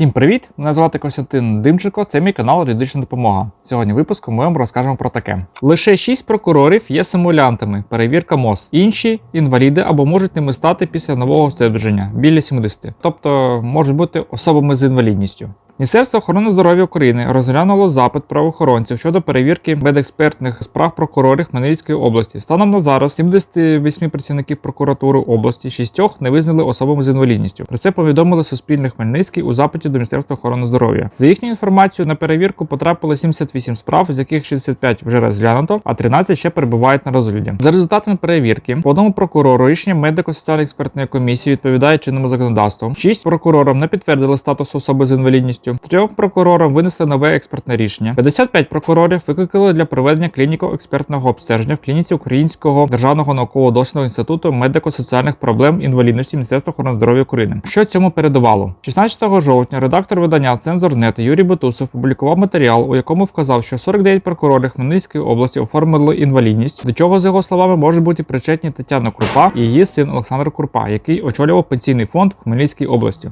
Всім привіт! Мене звати Костянтин Димченко, це мій канал Юридична допомога. Сьогодні в випуску ми вам розкажемо про таке: лише 6 прокурорів є симулянтами, перевірка МОЗ. Інші інваліди або можуть ними стати після нового ствердження біля 70, тобто можуть бути особами з інвалідністю. Міністерство охорони здоров'я України розглянуло запит правоохоронців щодо перевірки медекспертних справ прокурорів Хмельницької області. Станом на зараз 78 працівників прокуратури області, шістьох не визнали особами з інвалідністю. Про це повідомили Суспільне Хмельницький у запиті до Міністерства охорони здоров'я. За їхньою інформацією, на перевірку потрапили 78 справ, з яких 65 вже розглянуто, а 13 ще перебувають на розгляді. За результатами перевірки, по одному прокурору рішення медико-соціальної експертної комісії відповідає чинному законодавству. Шість прокурорам не підтвердили статус особи з інвалідністю. Трьом прокурорам винесли нове експертне рішення. 55 прокурорів викликали для проведення клініко-експертного обстеження в клініці Українського державного науково-дослідного інституту медико-соціальних проблем інвалідності Міністерства охорони здоров'я України. Що цьому передувало? 16 жовтня редактор видання Цензорнет Юрій Бутусов публікував матеріал, у якому вказав, що 49 прокурорів Хмельницької області оформили інвалідність, до чого, з його словами, можуть бути причетні Тетяна Крупа і її син Олександр Крупа, який очолював пенсійний фонд в Хмельницькій області.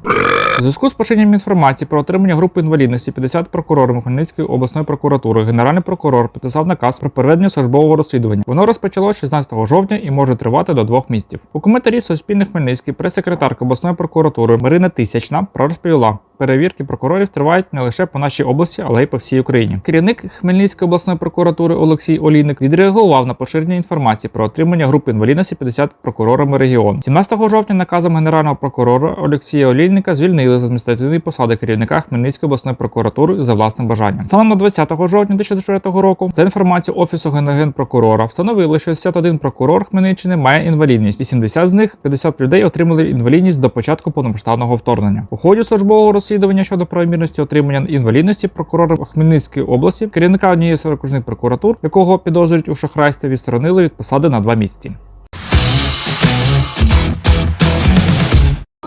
У зв'язку з поширенням інформації про отримання групи інвалідності 50 прокурорів Хмельницької обласної прокуратури генеральний прокурор підписав наказ про проведення службового розслідування. Воно розпочалося 16 жовтня і може тривати до двох місяців. У коментарі Суспільний Хмельницький прес-секретарка обласної прокуратури Марина Тисячна розповіла. Перевірки прокурорів тривають не лише по нашій області, але й по всій Україні. Керівник Хмельницької обласної прокуратури Олексій Олійник відреагував на поширення інформації про отримання групи інвалідності 50 прокурорами регіону. 17 жовтня наказом генерального прокурора Олексія Олійника звільнили з адміністративної посади керівника Хмельницької обласної прокуратури за власним бажанням. Станом на 20 жовтня 2004 року за інформацією офісу генерального встановили, що 61 прокурор Хмельниччини має інвалідність, 80 з них 50 людей отримали інвалідність до початку повномасштабного вторгнення. У ході службового розслідування щодо правомірності отримання інвалідності прокурора Хмельницької області, керівника однієї з окружних прокуратур, якого підозрюють у шахрайстві, відсторонили від посади на два місяці.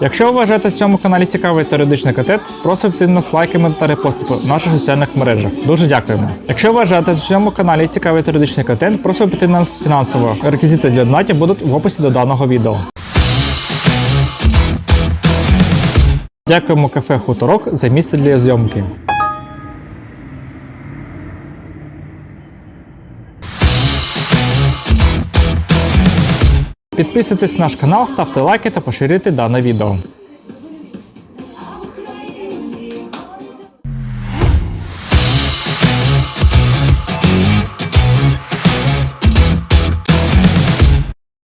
Якщо ви вважаєте в цьому каналі цікавий теоретичний контент, просимо піти нас лайками та репостами в наших соціальних мережах. Дуже дякуємо. Якщо вважаєте в цьому каналі цікавий теоретичний контент, просимо піти нас фінансово. Реквізити для донатів будуть в описі до даного відео. Дякуємо кафе Хуторок за місце для зйомки. Підписуйтесь на наш канал, ставте лайки та поширюйте дане відео.